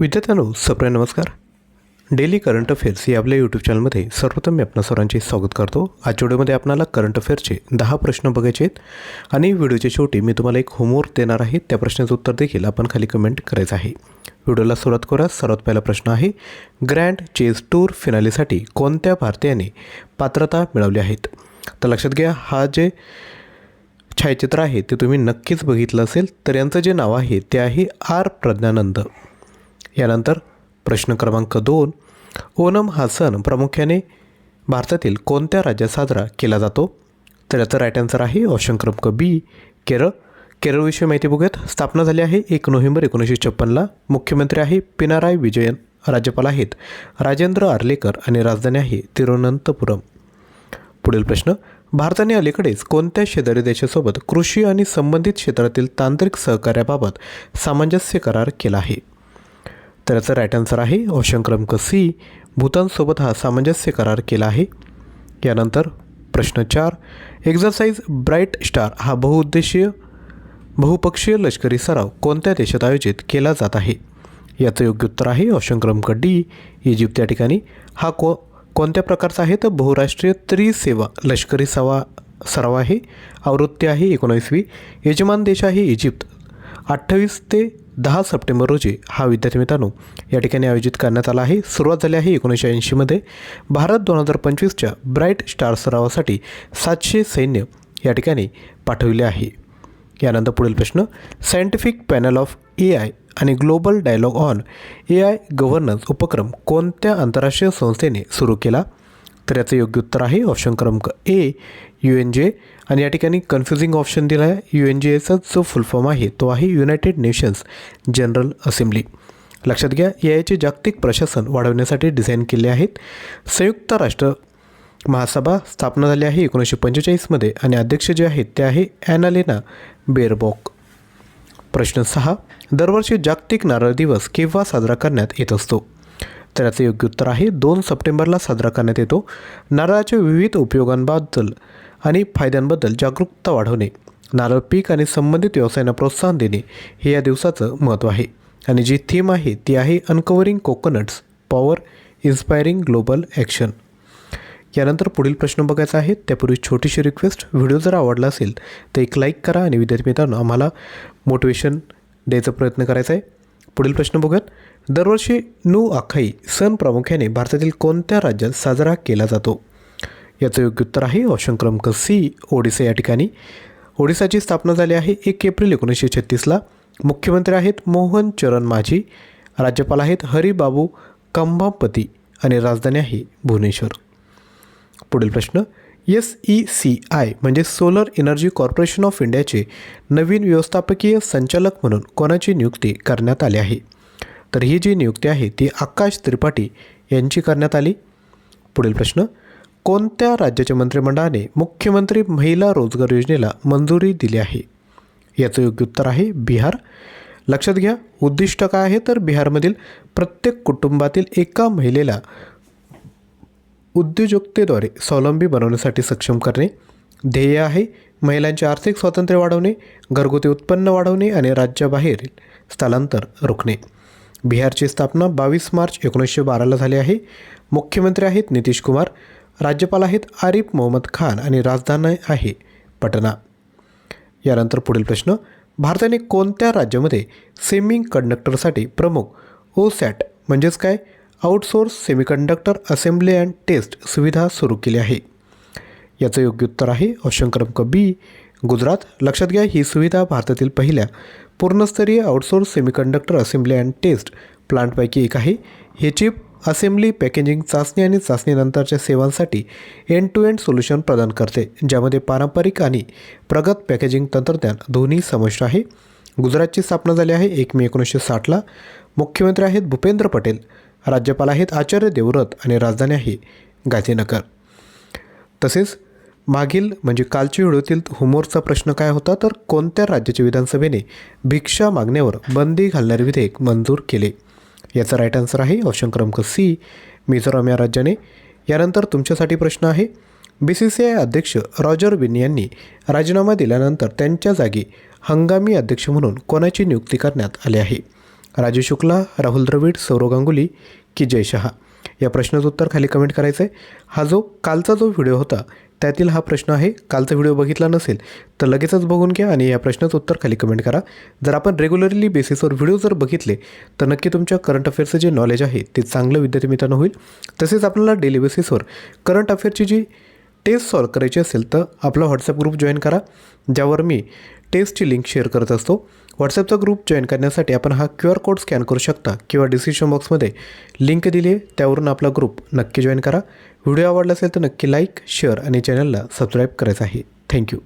विद्यार्थ्यांनो सप्रे नमस्कार. Daily current affairs या आपल्या यूट्यूब चॅनलमध्ये सर्वप्रथम मी आपणा सर्वांचे स्वागत करतो. आजच्या व्हिडिओमध्ये आपल्याला करंट अफेअरचे दहा प्रश्न बघायचे आहेत आणि व्हिडिओच्या शेवटी मी तुम्हाला एक होमवर्क देणार आहे. त्या प्रश्नाचं उत्तर देखील आपण खाली कमेंट करायचं आहे. व्हिडिओला सुरुवात करूया. सर्वात पहिला प्रश्न आहे ग्रँड चेस टूर फिनालीसाठी कोणत्या भारतीयाने पात्रता मिळवली आहेत? तर लक्षात घ्या हा जे छायाचित्र आहे ते तुम्ही नक्कीच बघितलं असेल तर यांचं जे नाव आहे ते आहे आर. प्रज्ञानंद. यानंतर प्रश्न क्रमांक दोन ओणम हा सण प्रामुख्याने भारतातील कोणत्या राज्यात साजरा केला जातो? तर याचं राईट आन्सर आहे ऑप्शन क्रमांक बी केरळ. केरळविषयी माहिती बघूयात. स्थापना झाली आहे एक नोव्हेंबर एकोणीसशे छप्पनला. मुख्यमंत्री आहे पिनाराय विजयन. राज्यपाल आहेत राजेंद्र आर्लेकर आणि राजधानी आहे तिरुवनंतपुरम. पुढील प्रश्न भारताने अलीकडेच कोणत्या शेजारी देशासोबत कृषी आणि संबंधित क्षेत्रातील तांत्रिक सहकार्याबाबत सामंजस्य करार केला आहे? तर याचा राईट आन्सर आहे ऑप्शन क्रमांक सी भूतानसोबत हा सामंजस्य करार केला आहे. यानंतर प्रश्न चार. एक्झरसाइज ब्राईट स्टार हा बहुउद्देशीय बहुपक्षीय लष्करी सराव कोणत्या देशात आयोजित केला जात आहे? याचं योग्य उत्तर आहे ऑप्शन क्रमांक डी इजिप्त या ठिकाणी हा को कोणत्या प्रकारचा आहे? तर बहुराष्ट्रीय त्रिसेवा लष्करी सवा सराव आहे. आवृत्ती आहे एकोणावीसवी. यजमान देश आहे इजिप्त. अठ्ठावीस ते दहा सप्टेंबर रोजी हा विद्यार्थी मित्रांनो या ठिकाणी आयोजित करण्यात आला आहे. सुरुवात झाली आहे एकोणीसशे ऐंशीमध्ये भारत दोन हजार पंचवीसच्या ब्राईट स्टार सरावासाठी सातशे सैन्य या ठिकाणी पाठविले आहे. यानंतर पुढील प्रश्न scientific panel of A I आणि global dialogue on A I governance उपक्रम कोणत्या आंतरराष्ट्रीय संस्थेने सुरू केला? तर याचं योग्य उत्तर आहे. ऑप्शन क्रमांक ए यू एन जे आणि या ठिकाणी कन्फ्युजिंग ऑप्शन दिला आहे. यू एन जे एचा जो फुल फॉर्म आहे तो आहे युनायटेड नेशन्स जनरल असेंब्ली लक्षात घ्या ए आयचे जागतिक प्रशासन वाढवण्यासाठी डिझाईन केले आहेत. संयुक्त राष्ट्र महासभा स्थापना झाली आहे एकोणीसशे पंचेचाळीसमध्ये आणि अध्यक्ष जे आहेत ते आहे ॲनालेना बेरबॉक. प्रश्न सहा दरवर्षी जागतिक नारळ दिवस केव्हा साजरा करण्यात येत असतो? तर याचं योग्य उत्तर आहे दोन सप्टेंबरला साजरा करण्यात येतो. नारळाच्या विविध उपयोगांबद्दल आणि फायद्यांबद्दल जागरूकता वाढवणे नारळ पीक आणि संबंधित व्यवसायांना प्रोत्साहन देणे हे या दिवसाचं महत्त्व आहे. आणि जी थीम आहे ती आहे uncovering coconuts power inspiring global action यानंतर पुढील प्रश्न बघायचा आहे त्यापूर्वी छोटीशी रिक्वेस्ट व्हिडिओ जर आवडला असेल तर एक लाईक करा आणि विद्यार्थी मित्रांनो आम्हाला मोटिवेशन द्यायचा प्रयत्न करायचा आहे. पुढील प्रश्न बघूयात. दरवर्षी नू आखाई सण प्रामुख्याने भारतातील कोणत्या राज्यात साजरा केला जातो? याचं योग्य उत्तर आहे ऑप्शन क्रमांक सी ओडिसा. या ठिकाणी ओडिसाची स्थापना झाली आहे एक एप्रिल एकोणीसशे छत्तीसला मुख्यमंत्री आहेत मोहन चरण माझी राज्यपाल आहेत हरिबाबू कंभापती आणि राजधानी आहे भुवनेश्वर. पुढील प्रश्न एस ई सी आय म्हणजे सोलर एनर्जी कॉर्पोरेशन ऑफ इंडियाचे नवीन व्यवस्थापकीय संचालक म्हणून कोणाची नियुक्ती करण्यात आली आहे? तर ही जी नियुक्ती आहे ती आकाश त्रिपाठी यांची करण्यात आली. पुढील प्रश्न कोणत्या राज्याच्या मंत्रिमंडळाने मुख्यमंत्री महिला रोजगार योजनेला मंजुरी दिली आहे? याचं योग्य उत्तर आहे बिहार. लक्षात घ्या उद्दिष्ट काय आहे? तर बिहारमधील प्रत्येक कुटुंबातील एका महिलेला उद्योजकतेद्वारे स्वावलंबी बनवण्यासाठी सक्षम करणे ध्येय आहे महिलांचे आर्थिक स्वातंत्र्य वाढवणे घरगुती उत्पन्न वाढवणे आणि राज्याबाहेरील स्थलांतर रोखणे. बिहारची स्थापना बावीस मार्च एकोणीसशे बाराला झाली आहे. मुख्यमंत्री आहेत नितीश कुमार राज्यपाल आहेत आरिफ मोहम्मद खान आणि राजधानी आहे पटना. यानंतर पुढील प्रश्न भारताने कोणत्या राज्यामध्ये सेमी कंडक्टरसाठी प्रमुख ओ सॅट म्हणजेच काय? Outsource semiconductor assembly and test सुविधा सुरू केली आहे. याचं योग्य उत्तर आहे ऑप्शन क्रमांक बी गुजरात. लक्षात घ्या ही सुविधा भारतातील पहिल्या पूर्णस्तरीय outsource semiconductor assembly and test प्लांटपैकी एक आहे. हे चिप असेंब्ली पॅकेजिंग चाचणी आणि चाचणीनंतरच्या सेवांसाठी एंड टू एंड सोल्युशन प्रदान करते ज्यामध्ये पारंपरिक आणि प्रगत पॅकेजिंग तंत्रज्ञान दोन्ही समाविष्ट आहे. गुजरातची स्थापना झाली आहे एक मे एकोणीसशे साठला. मुख्यमंत्री आहेत भूपेंद्र पटेल. राज्यपाल आहेत आचार्य देवव्रत आणि राजधानी आहे गांधीनगर. तसेच मागील म्हणजे कालच्या व्हिडिओतील हुमोरचा प्रश्न काय होता? तर कोणत्या राज्याच्या विधानसभेने भिक्षा मागण्यावर बंदी घालणारे विधेयक मंजूर केले? याचा राईट आन्सर आहे ऑप्शन क्रमांक सी मिझोराम या राज्याने. यानंतर तुमच्यासाठी प्रश्न आहे बी सी सी आय अध्यक्ष रॉजर विन यांनी राजीनामा दिल्यानंतर त्यांच्या जागी हंगामी अध्यक्ष म्हणून कोणाची नियुक्ती करण्यात आली आहे? राजू शुक्ला राहुल द्रविड सौरव गांगुली की जय शहा. या प्रश्नाचं उत्तर खाली कमेंट करायचं आहे हा जो कालचा जो व्हिडिओ होता त्यातील हा प्रश्न आहे कालचा व्हिडिओ बघितला नसेल तर लगेचच बघून घ्या आणि या प्रश्नाचं उत्तर खाली कमेंट करा. जर आपण रेग्युलरली बेसिसवर व्हिडिओ जर बघितले तर नक्की तुमच्या करंट अफेअर्सचं जे नॉलेज आहे ते चांगलं विद्यार्थी मित्रांनो होईल. तसेच आपल्याला डेली बेसिसवर करंट अफेअरची जी टेस्ट सॉल्व करायची असेल तर आपला व्हॉट्सअप ग्रुप जॉईन करा ज्यावर मी टेस्टची लिंक शेअर करत असतो. व्हॉट्सअपचा ग्रुप जॉईन करण्यासाठी आपण हा क्यू आर कोड स्कॅन करू शकता किंवा डिस्क्रिप्शन बॉक्समध्ये लिंक दिली आहे त्यावरून आपला ग्रुप नक्की जॉईन करा. व्हिडिओ आवडला असेल तर नक्की लाईक शेअर आणि चॅनलला सबस्क्राईब करायचं आहे. थँक्यू.